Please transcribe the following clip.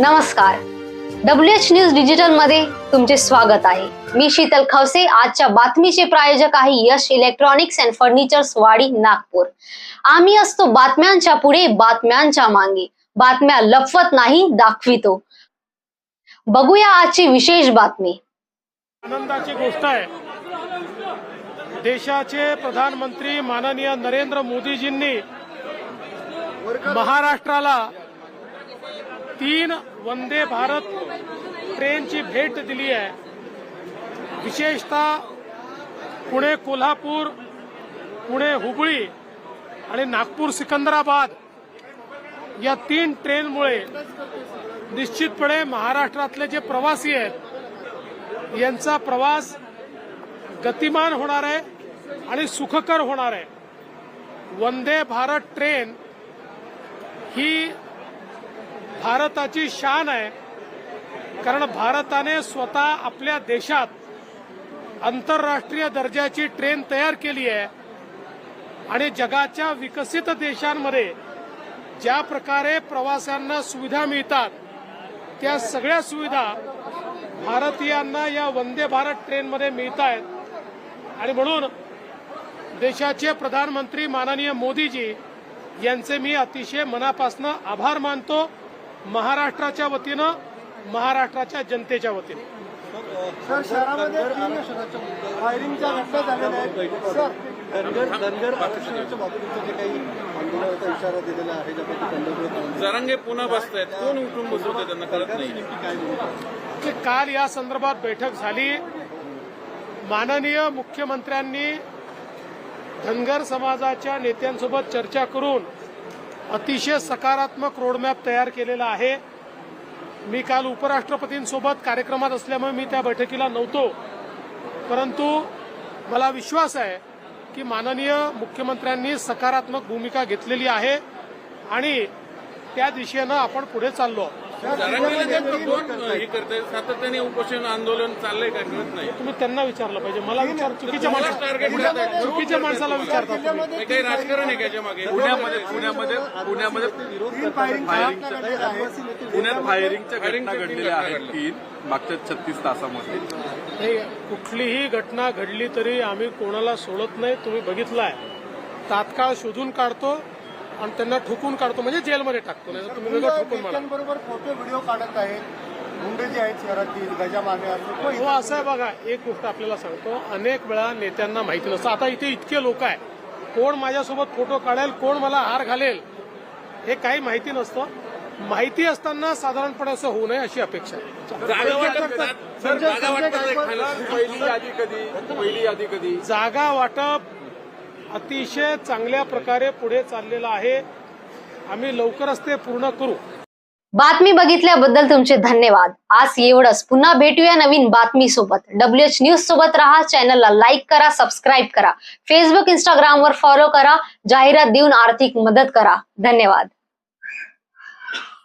नमस्कार. W H news डिजिटलमध्ये तुमचे स्वागत आहे. मी शीतल खवसे आजच्या बातमीचे प्रायोजक आहे यश इलेक्ट्रॉनिक्स अँड फर्निचर्स वाडी नागपूर. आम्ही असतो बातम्यांच्या पुढे बातम्यांच्या मागे. बातम्या लपवत नाही दाखवितो. बघूया आजची विशेष बातमी. आनंदाची गोष्ट आहे. देशाचे प्रधानमंत्री माननीय नरेंद्र मोदीजींनी महाराष्ट्राला तीन वंदे भारत ट्रेनची भेट दिली आहे. विशेषतः पुणे कोल्हापूर पुणे हुबळी आणि नागपूर सिकंदराबाद या तीन ट्रेनमुळे निश्चितपणे महाराष्ट्रातले जे प्रवासी आहेत यांचा प्रवास गतिमान होणार आहे आणि सुखकर होणार आहे. वंदे भारत ट्रेन ही भारताची शान आहे. कारण भारताने स्वतः आपल्या देशात आंतरराष्ट्रीय दर्जाची ट्रेन तयार केली आहे. आणि जगाच्या विकसित देशांमध्ये ज्या प्रकारे प्रवाशांना सुविधा मिळतात त्या सगळ्या सुविधा भारतीयांना या वंदे भारत ट्रेनमध्ये मिळत आहेत. आणि म्हणून देशाचे प्रधानमंत्री माननीय मोदीजी यांचे मी अतिशय मनापासून आभार मानतो. महाराष्ट्राच्या वतीनं महाराष्ट्राच्या जनतेच्या वतीनं. सर शहरामध्ये फायरिंगच्या घटना झालेल्या आहेत. सर धनगर धनगर आरक्षणाच्या बाबतीत जे काही आंदोलनाचा इशारा दिलेला आहे ज्यापैकी पंढरपूर जरांगे पुन्हा बसतायत. कोण उठून बसवतंय त्यांना? कळत नाही. काल या संदर्भात बैठक झाली. माननीय मुख्यमंत्र्यांनी धनगर समाजाच्या नेत्यांसोबत चर्चा करून अतिशय सकारात्मक रोडमॅप तयार केलेला आहे मी काल उपराष्ट्रपतींसोबत कार्यक्रमात असल्यामुळे मी त्या बैठकीला नव्हतो परंतु मला विश्वास आहे की माननीय मुख्यमंत्र्यांनी सकारात्मक भूमिका घेतलेली आहे आणि त्या दिशेनं आपण पुढे चाललो आहोत. सातत्याने उपोषण आंदोलन चाललंय काय कळत नाही तुम्ही त्यांना विचारलं पाहिजे मला विचार चुकीच्या माणसाला चुकीच्या माणसाला विचारता काही राजकारण आहे त्याच्यामागे पुण्यामध्ये पुण्यामध्ये पुण्यामध्ये पुण्यात फायरिंगच्या घटना घडलेल्या आहेत तीन मागच्या छत्तीस तासामध्ये कुठलीही घटना घडली तरी आम्ही कोणाला सोडत नाही. तुम्ही बघितलाय. तात्काळ शोधून काढतो. आणि त्यांना ठोकून काढतो म्हणजे जेलमध्ये टाकतो नाही तर तुम्ही वेगळं ठोकून मला बरोबर फोटो व्हिडिओ काढत आहेत. मुंडे जे आहेत शहरातील गजामागे असं कोण हो असं आहे बघा एक गोष्ट आपल्याला सांगतो. अनेक वेळा नेत्यांना माहिती नसतं. आता इथे इतके लोक आहे कोण माझ्यासोबत फोटो काढेल कोण मला हार घालेल हे काही माहिती नसतं. माहिती असताना साधारणपणे असं होऊ नये अशी अपेक्षा आहे. जागा वाटप अतिशय चांगल्या प्रकारे पुढे चाललेलं आहे. आम्ही लवकरच ते पूर्ण करू. बातमी बघितल्याबद्दल तुमचे धन्यवाद. आज एवढंच. पुन्हा भेटूया नवीन बातमी सोबत. डब्ल्यू एच न्यूज सोबत राहा चॅनलला लाईक करा सबस्क्राईब करा. फेसबुक इंस्टाग्राम वर फॉलो करा. जाहिरात देऊन आर्थिक मदत करा. धन्यवाद.